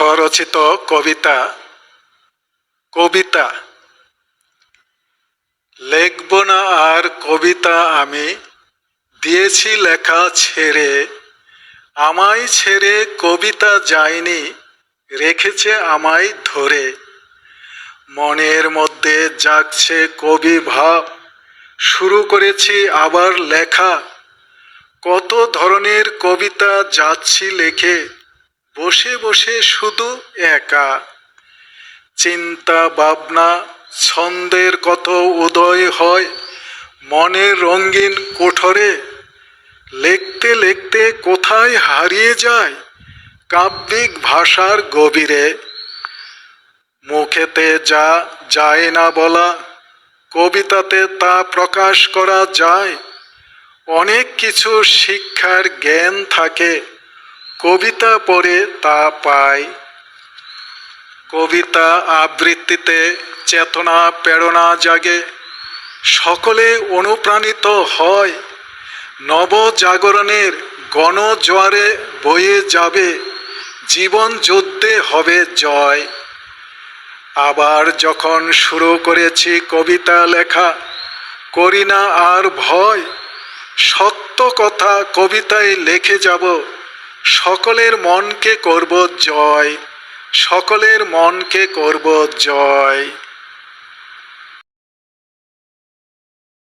স্বরচিত কবিতা কবিতা। লিখব না আর কবিতা আমি, দিয়েছি লেখা ছেড়ে। আমায় ছেড়ে কবিতা যায়নি, রেখেছে আমায় ধরে। মনের মধ্যে জাগছে কবি ভাব, শুরু করেছি আবার লেখা। কত ধরনের কবিতা যাচ্ছি লেখে বসে বসে শুধু একা। চিন্তা, ভাবনা, ছন্দের কত উদয় হয়, মনের রঙিন কোঠরে। লিখতে লিখতে কোথায় হারিয়ে যায় কাব্যিক ভাষার গভীরে। মুখেতে যা যায় না বলা, কবিতাতে তা প্রকাশ করা যায়। অনেক কিছু শিক্ষার জ্ঞান থাকে কবিতা পড়ে তা পাই। কবিতা আবৃত্তিতে চেতনা, প্রেরণা জাগে। সকলে অনুপ্রাণিত হয়। নবজাগরণের গণজোয়ারে বয়ে যাবে। জীবন যুদ্ধে হবে জয়। আবার যখন শুরু করেছি কবিতা লেখা, করি না আর ভয়। সত্য কথা কবিতায় লেখে যাব। সকলের মনকে করব জয় সকলের মনকে করব জয়।